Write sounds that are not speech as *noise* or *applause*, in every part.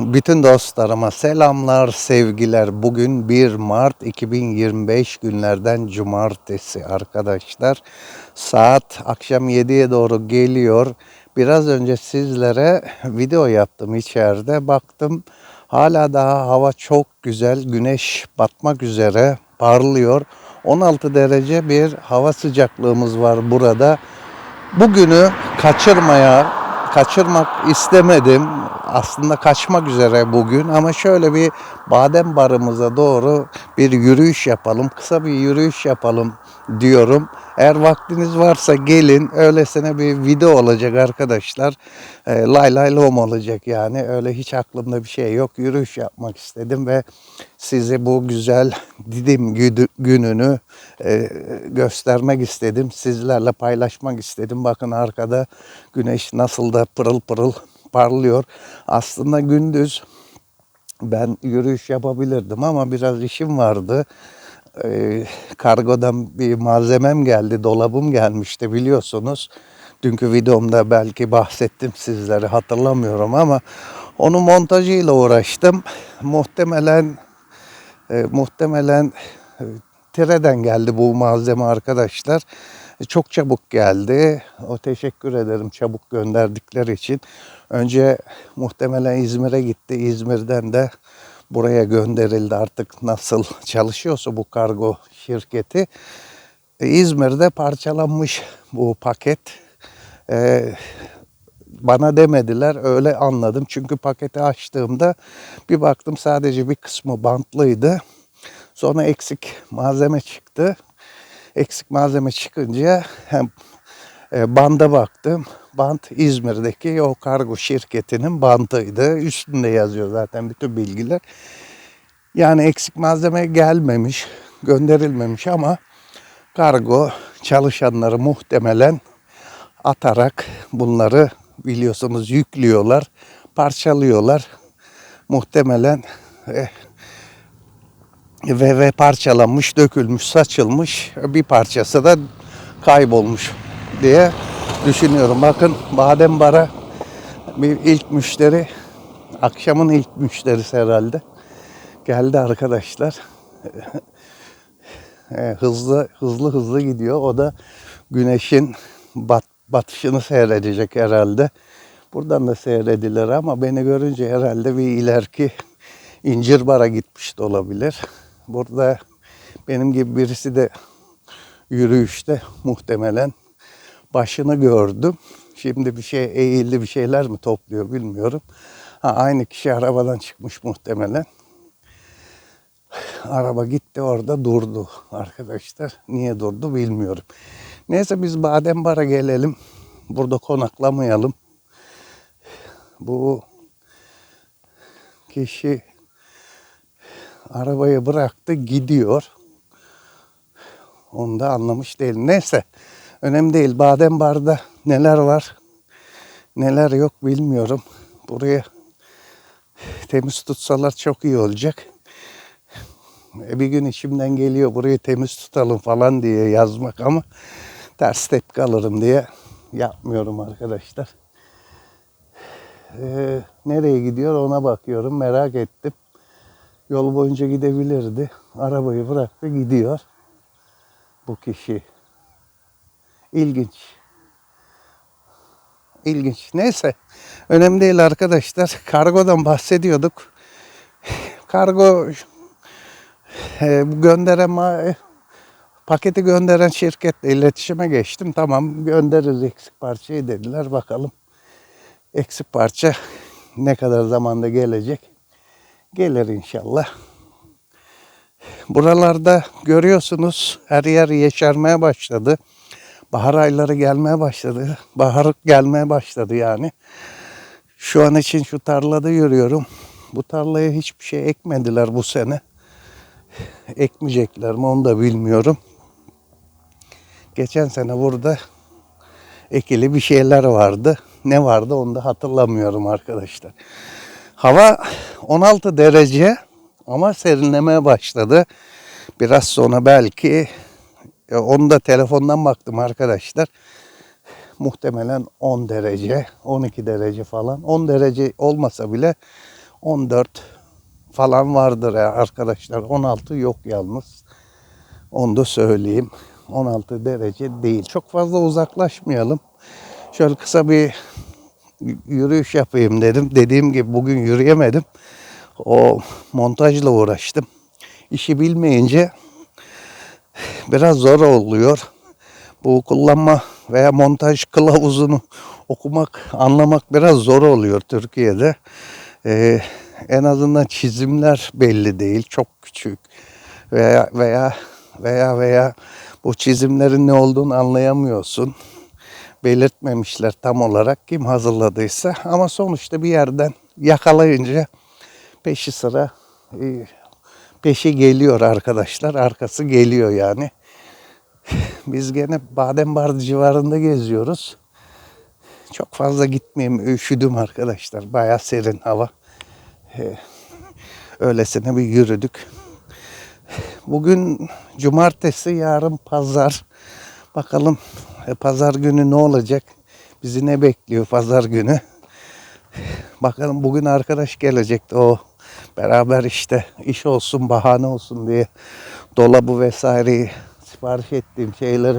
Bütün dostlarıma selamlar, sevgiler. Bugün 1 Mart 2025 günlerden cumartesi arkadaşlar. Saat akşam 7'ye doğru geliyor. Biraz önce sizlere video yaptım içeride. Baktım hala daha hava çok güzel. Güneş batmak üzere parlıyor. 16 derece bir hava sıcaklığımız var burada. Bugünü kaçırmaya, kaçırmak istemedim. Aslında kaçmak üzere bugün ama şöyle bir badem barımıza doğru bir yürüyüş yapalım. Kısa bir yürüyüş yapalım diyorum. Eğer vaktiniz varsa gelin. Öylesine bir video olacak arkadaşlar. E, lay lay lom olacak yani. Öyle hiç aklımda bir şey yok. Yürüyüş yapmak istedim ve size bu güzel Didim gününü e, göstermek istedim. Sizlerle paylaşmak istedim. Bakın arkada güneş nasıl da pırıl pırıl parlıyor. Aslında gündüz ben yürüyüş yapabilirdim ama biraz işim vardı. Ee, kargodan bir malzemem geldi, dolabım gelmişti biliyorsunuz. Dünkü videomda belki bahsettim sizlere hatırlamıyorum ama onun montajıyla uğraştım. Muhtemelen e, muhtemelen e, Tire'den geldi bu malzeme arkadaşlar. E, Çok çabuk geldi. O teşekkür ederim çabuk gönderdikleri için. Önce muhtemelen İzmir'e gitti. İzmir'den de buraya gönderildi artık nasıl çalışıyorsa bu kargo şirketi. E, İzmir'de parçalanmış bu paket. E, bana demediler öyle anladım. Çünkü paketi açtığımda bir baktım sadece bir kısmı bantlıydı. Sonra eksik malzeme çıktı. Eksik malzeme çıkınca hem e, banda baktım. Bant İzmir'deki o kargo şirketinin bantıydı. Üstünde yazıyor zaten bütün bilgiler. Yani eksik malzeme gelmemiş, gönderilmemiş ama kargo çalışanları muhtemelen atarak bunları biliyorsunuz yüklüyorlar, parçalıyorlar. Muhtemelen eh, ve, ve parçalanmış, dökülmüş, saçılmış bir parçası da kaybolmuş diye düşünüyorum. Bakın Badem Bar'a bir ilk müşteri, akşamın ilk müşterisi herhalde geldi arkadaşlar. *laughs* E, hızlı hızlı hızlı gidiyor. O da güneşin bat, batışını seyredecek herhalde. Buradan da seyredilir ama beni görünce herhalde bir ileriki incir bara gitmiş de olabilir. Burada benim gibi birisi de yürüyüşte muhtemelen başını gördüm. Şimdi bir şey eğildi bir şeyler mi topluyor bilmiyorum. Ha, aynı kişi arabadan çıkmış muhtemelen. Araba gitti orada durdu arkadaşlar. Niye durdu bilmiyorum. Neyse biz Badem Bar'a gelelim. Burada konaklamayalım. Bu kişi arabayı bıraktı gidiyor. Onu da anlamış değil. Neyse önemli değil. Badem Bar'da neler var neler yok bilmiyorum. Buraya temiz tutsalar çok iyi olacak. E, bir gün içimden geliyor burayı temiz tutalım falan diye yazmak ama ters tepki alırım diye yapmıyorum arkadaşlar. Ee, nereye gidiyor ona bakıyorum merak ettim. Yol boyunca gidebilirdi. Arabayı bıraktı gidiyor. Bu kişi. İlginç. İlginç. Neyse. Önemli değil arkadaşlar. *laughs* Kargodan bahsediyorduk. *sighs* Kargo *sighs* e, gönderen ma- paketi gönderen şirketle iletişime geçtim. Tamam göndeririz eksik parçayı dediler. Bakalım eksik parça *sighs* ne kadar zamanda gelecek. Gelir inşallah. Buralarda görüyorsunuz her yer yeşermeye başladı. Bahar ayları gelmeye başladı. Bahar gelmeye başladı yani. Şu an için şu tarlada yürüyorum. Bu tarlaya hiçbir şey ekmediler bu sene. Ekmeyecekler mi onu da bilmiyorum. Geçen sene burada ekili bir şeyler vardı. Ne vardı onu da hatırlamıyorum arkadaşlar. Hava 16 derece ama serinlemeye başladı. Biraz sonra belki onu da telefondan baktım arkadaşlar. Muhtemelen 10 derece, 12 derece falan. 10 derece olmasa bile 14 falan vardır ya arkadaşlar. 16 yok yalnız. Onu da söyleyeyim. 16 derece değil. Çok fazla uzaklaşmayalım. Şöyle kısa bir yürüyüş yapayım dedim. Dediğim gibi bugün yürüyemedim. O montajla uğraştım. İşi bilmeyince biraz zor oluyor. Bu kullanma veya montaj kılavuzunu okumak, anlamak biraz zor oluyor Türkiye'de. Ee, en azından çizimler belli değil, çok küçük veya veya veya veya bu çizimlerin ne olduğunu anlayamıyorsun. Belirtmemişler tam olarak kim hazırladıysa ama sonuçta bir yerden yakalayınca peşi sıra e, peşi geliyor arkadaşlar, arkası geliyor yani. *laughs* Biz gene Badembar civarında geziyoruz. Çok fazla gitmeyeyim. Üşüdüm arkadaşlar. Bayağı serin hava. Öylesine bir yürüdük. Bugün cumartesi, yarın pazar. Bakalım e, pazar günü ne olacak? Bizi ne bekliyor pazar günü? Bakalım bugün arkadaş gelecekti o beraber işte iş olsun bahane olsun diye dolabı vesaireyi sipariş ettiğim şeyleri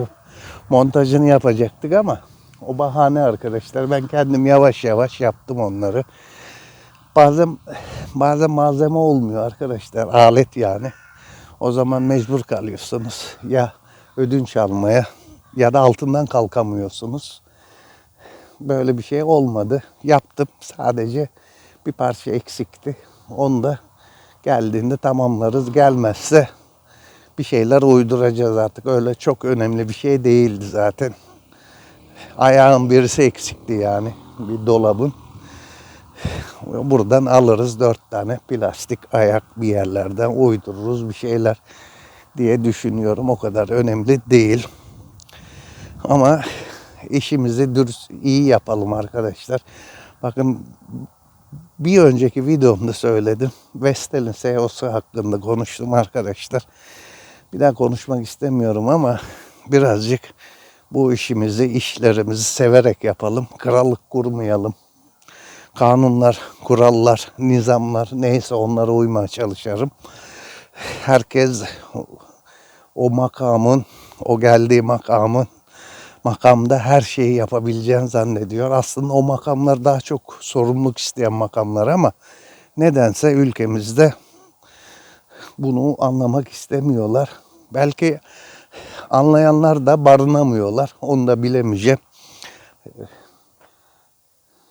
montajını yapacaktık ama o bahane arkadaşlar. Ben kendim yavaş yavaş yaptım onları. Bazen bazen malzeme olmuyor arkadaşlar. Alet yani. O zaman mecbur kalıyorsunuz. Ya ödünç almaya ya da altından kalkamıyorsunuz. Böyle bir şey olmadı. Yaptım. Sadece bir parça eksikti. Onu da geldiğinde tamamlarız. Gelmezse bir şeyler uyduracağız artık. Öyle çok önemli bir şey değildi zaten. Ayağın birisi eksikti yani bir dolabın. Buradan alırız dört tane plastik ayak bir yerlerden uydururuz bir şeyler diye düşünüyorum. O kadar önemli değil. Ama işimizi dürüst iyi yapalım arkadaşlar. Bakın bir önceki videomda söyledim. Vestel'in CEO'su hakkında konuştum arkadaşlar. Bir daha konuşmak istemiyorum ama birazcık bu işimizi, işlerimizi severek yapalım. Krallık kurmayalım. Kanunlar, kurallar, nizamlar neyse onlara uymaya çalışırım. Herkes o makamın, o geldiği makamın makamda her şeyi yapabileceğini zannediyor. Aslında o makamlar daha çok sorumluluk isteyen makamlar ama nedense ülkemizde bunu anlamak istemiyorlar. Belki anlayanlar da barınamıyorlar. Onu da bilemeyeceğim.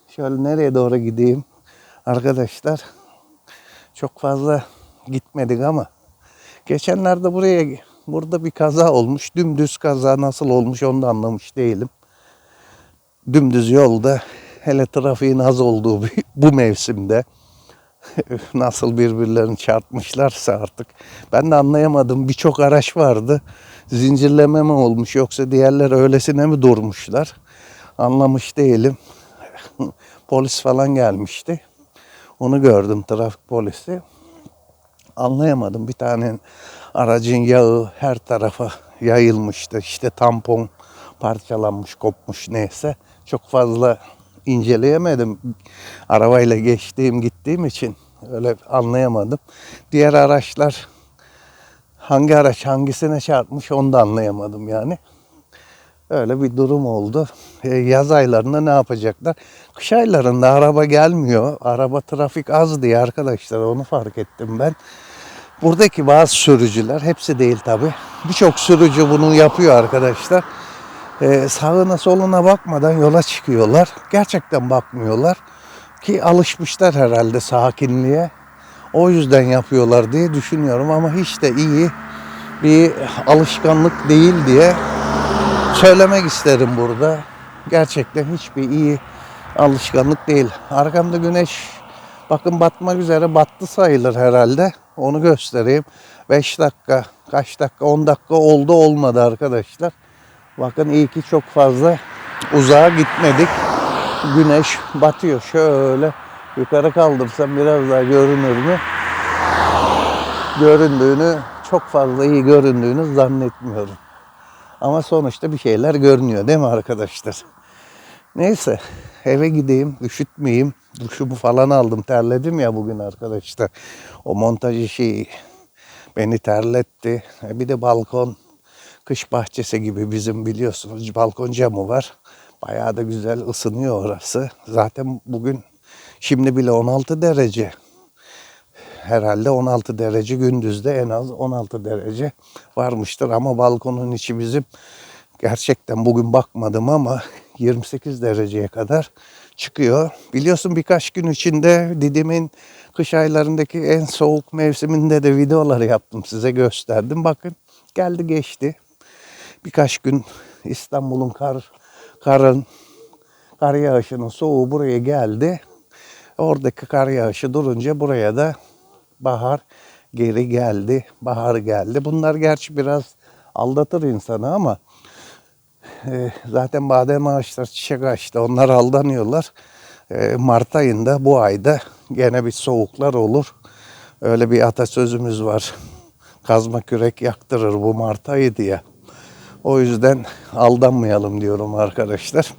Şöyle nereye doğru gideyim? Arkadaşlar çok fazla gitmedik ama geçenlerde buraya burada bir kaza olmuş. Dümdüz kaza nasıl olmuş onu da anlamış değilim. Dümdüz yolda hele trafiğin az olduğu bu mevsimde *laughs* nasıl birbirlerini çarpmışlarsa artık. Ben de anlayamadım. Birçok araç vardı. Zincirleme mi olmuş yoksa diğerler öylesine mi durmuşlar? Anlamış değilim. *laughs* Polis falan gelmişti. Onu gördüm trafik polisi. Anlayamadım. Bir tane aracın yağı her tarafa yayılmıştı. İşte tampon parçalanmış, kopmuş neyse. Çok fazla inceleyemedim. Arabayla geçtiğim, gittiğim için öyle anlayamadım. Diğer araçlar hangi araç hangisine çarpmış onu da anlayamadım yani. Öyle bir durum oldu. E, yaz aylarında ne yapacaklar? Kış aylarında araba gelmiyor. Araba trafik az diye arkadaşlar onu fark ettim ben. Buradaki bazı sürücüler, hepsi değil tabi. Birçok sürücü bunu yapıyor arkadaşlar. E, sağına soluna bakmadan yola çıkıyorlar. Gerçekten bakmıyorlar. Ki alışmışlar herhalde sakinliğe. O yüzden yapıyorlar diye düşünüyorum ama hiç de iyi bir alışkanlık değil diye söylemek isterim burada. Gerçekten hiçbir iyi alışkanlık değil. Arkamda güneş bakın batmak üzere battı sayılır herhalde. Onu göstereyim. 5 dakika, kaç dakika, 10 dakika oldu olmadı arkadaşlar. Bakın iyi ki çok fazla uzağa gitmedik. Güneş batıyor. Şöyle yukarı kaldırsam biraz daha görünür mü? Göründüğünü, çok fazla iyi göründüğünü zannetmiyorum. Ama sonuçta bir şeyler görünüyor değil mi arkadaşlar? Neyse eve gideyim, üşütmeyeyim. Duşumu falan aldım. Terledim ya bugün arkadaşlar. O montaj işi beni terletti. E Bir de balkon kış bahçesi gibi bizim biliyorsunuz balkon camı var. Bayağı da güzel ısınıyor orası. Zaten bugün şimdi bile 16 derece. Herhalde 16 derece gündüzde en az 16 derece varmıştır ama balkonun içi bizim gerçekten bugün bakmadım ama 28 dereceye kadar çıkıyor. Biliyorsun birkaç gün içinde Didim'in kış aylarındaki en soğuk mevsiminde de videoları yaptım size gösterdim. Bakın geldi geçti. Birkaç gün İstanbul'un kar karın kar yağışının soğuğu buraya geldi. Oradaki kar yağışı durunca buraya da bahar geri geldi. Bahar geldi. Bunlar gerçi biraz aldatır insanı ama e, zaten badem ağaçları çiçek açtı. Onlar aldanıyorlar. E, Mart ayında bu ayda gene bir soğuklar olur. Öyle bir atasözümüz var. Kazma kürek yaktırır bu Mart ayı diye. O yüzden aldanmayalım diyorum arkadaşlar.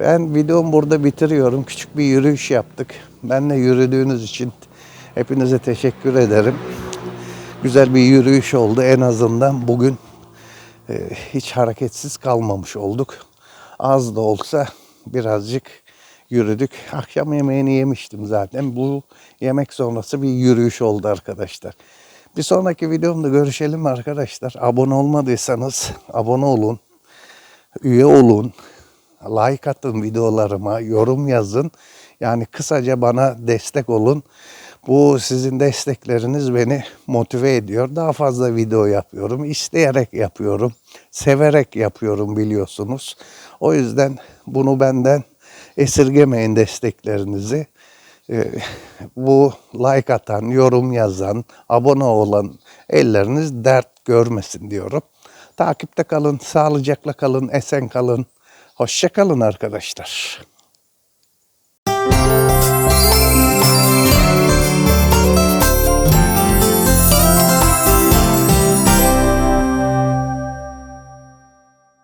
Ben videomu burada bitiriyorum. Küçük bir yürüyüş yaptık. Benle yürüdüğünüz için hepinize teşekkür ederim. Güzel bir yürüyüş oldu. En azından bugün hiç hareketsiz kalmamış olduk. Az da olsa birazcık yürüdük. Akşam yemeğini yemiştim zaten. Bu yemek sonrası bir yürüyüş oldu arkadaşlar. Bir sonraki videomda görüşelim arkadaşlar. Abone olmadıysanız abone olun. Üye olun. Like atın videolarıma, yorum yazın. Yani kısaca bana destek olun. Bu sizin destekleriniz beni motive ediyor. Daha fazla video yapıyorum. İsteyerek yapıyorum. Severek yapıyorum biliyorsunuz. O yüzden bunu benden esirgemeyin desteklerinizi. Ee, bu like atan, yorum yazan, abone olan elleriniz dert görmesin diyorum. Takipte kalın, sağlıcakla kalın, esen kalın. Hoşça kalın arkadaşlar.